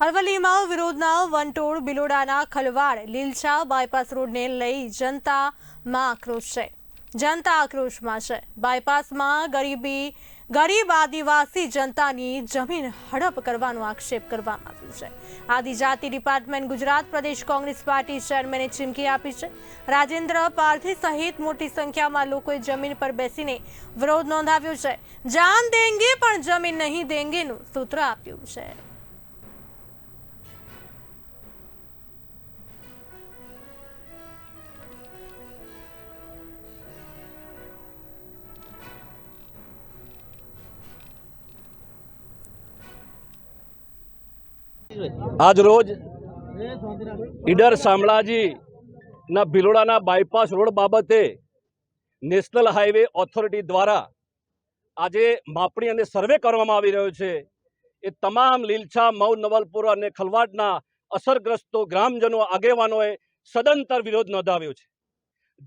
અરવલ્લીમાં વિરોધના વંટોળ બિલોડાના ખલવાડ લીલછા બાયપાસ રોડને લઈ જનતામાં આક્રોશ છે. જનતા આક્રોશમાં છે. બાયપાસમાં ગરીબી, ગરીબ આદિવાસી જનતાની જમીન હડપ કરવાનો આક્ષેપ કરવામાં આવ્યો છે. આદિજાતિ ડિપાર્ટમેન્ટ ગુજરાત પ્રદેશ કોંગ્રેસ પાર્ટી ચેરમેને ચીમકી આપી છે. રાજેન્દ્ર પાર્થી સહિત મોટી સંખ્યામાં લોકોએ જમીન પર બેસીને વિરોધ નોંધાવ્યો છે. જાન દેંગે પણ જમીન નહીં દેંગેનું સૂત્ર આપ્યું છે. આજ રોજ ઈડર શામળાજીના ભિલોડાના બાયપાસ રોડ બાબતે નેશનલ હાઈવે ઓથોરિટી દ્વારા આજે માપણી અને સર્વે કરવામાં આવી રહ્યો છે. એ તમામ લીલછા મઉ નવલપુર અને ખલવાડના અસરગ્રસ્તો ગ્રામજનો, આગેવાનોએ સદંતર વિરોધ નોંધાવ્યો છે.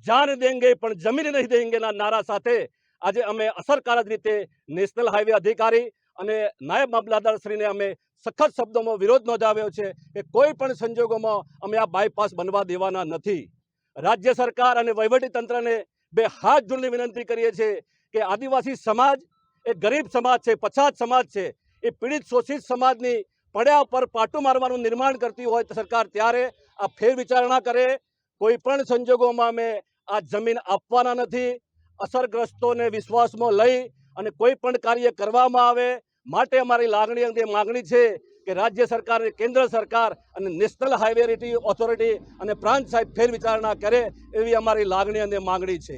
જાન દેંગે પણ જમીન નહીં દેંગેના નારા સાથે આજે અમે અસરકારક રીતે નેશનલ હાઈવે અધિકારી અને નાયબ મામલતદારશ્રીને અમે સખત શબ્દોમાં વિરોધ નોંધાવ્યો છે કે કોઈ પણ સંજોગોમાં અમે આ બાયપાસ બનવા દેવાના નથી. રાજ્ય સરકાર અને તંત્રને બે હાથ જોડની વિનંતી કરીએ છીએ કે આદિવાસી સમાજ, એ ગરીબ સમાજ છે, પછાત સમાજ છે, એ પીડિત શોષિત સમાજની પડ્યા પર પાટું મારવાનું નિર્માણ કરતી હોય સરકાર ત્યારે આ ફેર વિચારણા કરે. કોઈ પણ સંજોગોમાં અમે આ જમીન આપવાના નથી. અસરગ્રસ્તોને વિશ્વાસમાં લઈ અને કોઈ પણ કાર્ય કરવામાં આવે માટે અમારી લાગણી અંગે માગણી છે કે રાજ્ય સરકાર કેન્દ્ર સરકાર અને નેશનલ હાઈવે ઓથોરિટી અને પ્રાંત સાહેબ ફેરવિચારણા કરે એવી અમારી લાગણી અને માગણી છે.